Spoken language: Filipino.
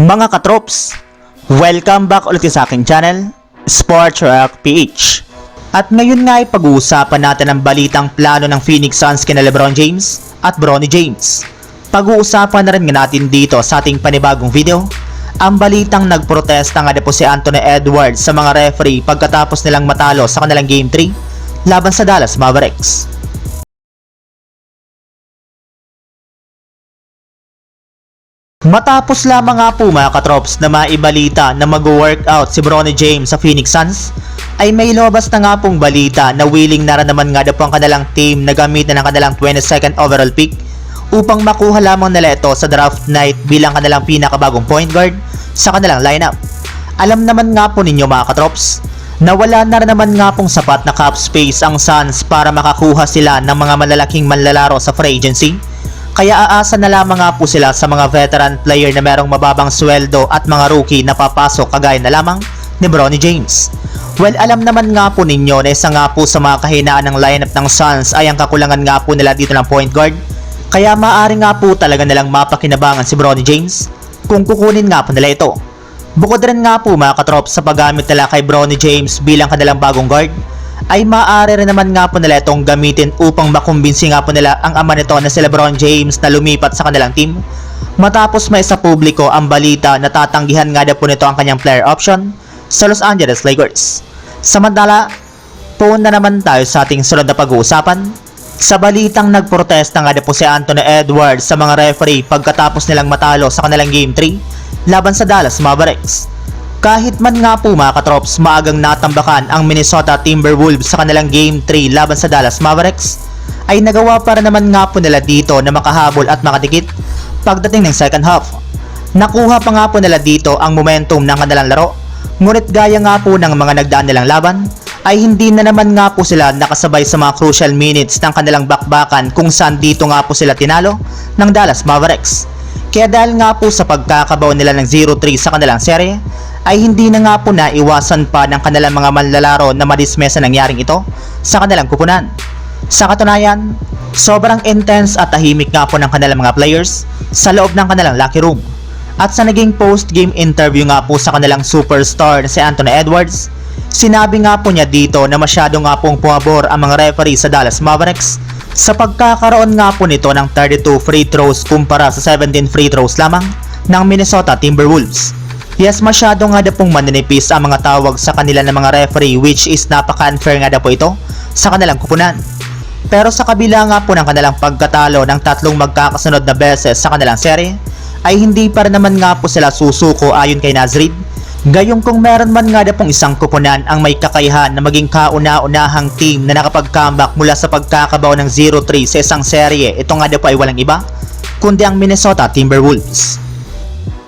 Mga katrops, welcome back ulit sa aking channel, Sports Rock PH. At ngayon nga ay pag-uusapan natin ang balitang plano ng Phoenix Suns kina Lebron James at Bronny James. Pag-uusapan na rin nga natin dito sa ating panibagong video, ang balitang nagprotesta nga na po si Anthony Edwards sa mga referee pagkatapos nilang matalo sa kanilang Game 3 laban sa Dallas Mavericks. Matapos lamang nga po mga katrops na maibalita na mag-workout si Bronny James sa Phoenix Suns, ay may lumabas na nga pong balita na willing na naman nga po ang kanilang team na gamitin ang kanilang 22nd overall pick upang makuha lamang nila ito sa draft night bilang kanilang pinakabagong point guard sa kanilang lineup. Alam naman nga po ninyo mga katrops, na wala na naman nga pong sapat na cap space ang Suns para makakuha sila ng mga malalaking manlalaro sa free agency kaya aasa na lamang nga po sila sa mga veteran player na merong mababang sweldo at mga rookie na papasok kagaya na lamang ni Bronny James. Well, alam naman nga po ninyo na isa nga po sa mga kahinaan ng lineup ng Suns ay ang kakulangan nga po nila dito ng point guard. Kaya maaari nga po talaga nilang mapakinabangan si Bronny James kung kukunin nga po nila ito. Bukod rin nga po mga katrop sa paggamit nila kay Bronny James bilang kanilang bagong guard, ay maaari rin naman nga po nila itong gamitin upang makumbinsi nga po nila ang ama nito na si Lebron James na lumipat sa kanilang team. Matapos may sa publiko ang balita na tatanggihan nga daw po nito ang kanyang player option sa Los Angeles Lakers. Samantala, puun na naman tayo sa ating sunod na pag-uusapan. Sa balitang nagprotesta nga daw po si Anthony Edwards sa mga referee pagkatapos nilang matalo sa kanilang Game 3 laban sa Dallas Mavericks. Kahit man nga po mga katrops maagang natambakan ang Minnesota Timberwolves sa kanilang Game 3 laban sa Dallas Mavericks, ay nagawa para naman nga po nila dito na makahabol at makadikit pagdating ng second half. Nakuha pa nga po nila dito ang momentum ng kanilang laro, ngunit gaya nga po ng mga nagdaan nilang laban, ay hindi na naman nga po sila nakasabay sa mga crucial minutes ng kanilang bakbakan kung saan dito nga po sila tinalo ng Dallas Mavericks. Kaya dahil nga po sa pagkakabaw nila ng 0-3 sa kanilang serye, ay hindi na nga po naiwasan pa ng kanilang mga manlalaro na madismesa nangyaring ito sa kanilang kupunan. Sa katunayan, sobrang intense at tahimik nga po ng kanilang mga players sa loob ng kanilang locker room. At sa naging post-game interview nga po sa kanilang superstar na si Anthony Edwards, sinabi nga po niya dito na masyado nga pong pumabor ang mga referee sa Dallas Mavericks sa pagkakaroon nga po nito ng 32 free throws kumpara sa 17 free throws lamang ng Minnesota Timberwolves. Yes, masyado nga na pong maninipis ang mga tawag sa kanila ng mga referee which is napaka-unfair nga na po ito sa kanilang kupunan. Pero sa kabila nga po ng kanilang pagkatalo ng tatlong magkakasunod na beses sa kanilang serye, ay hindi pa naman nga po sila susuko ayon kay Nazrid. Gayong kung meron man nga na pong isang kupunan ang may kakayahan na maging kauna-unahang team na nakapag-comeback mula sa pagkakabaw ng 0-3 sa isang serye, ito nga na po ay walang iba, kundi ang Minnesota Timberwolves.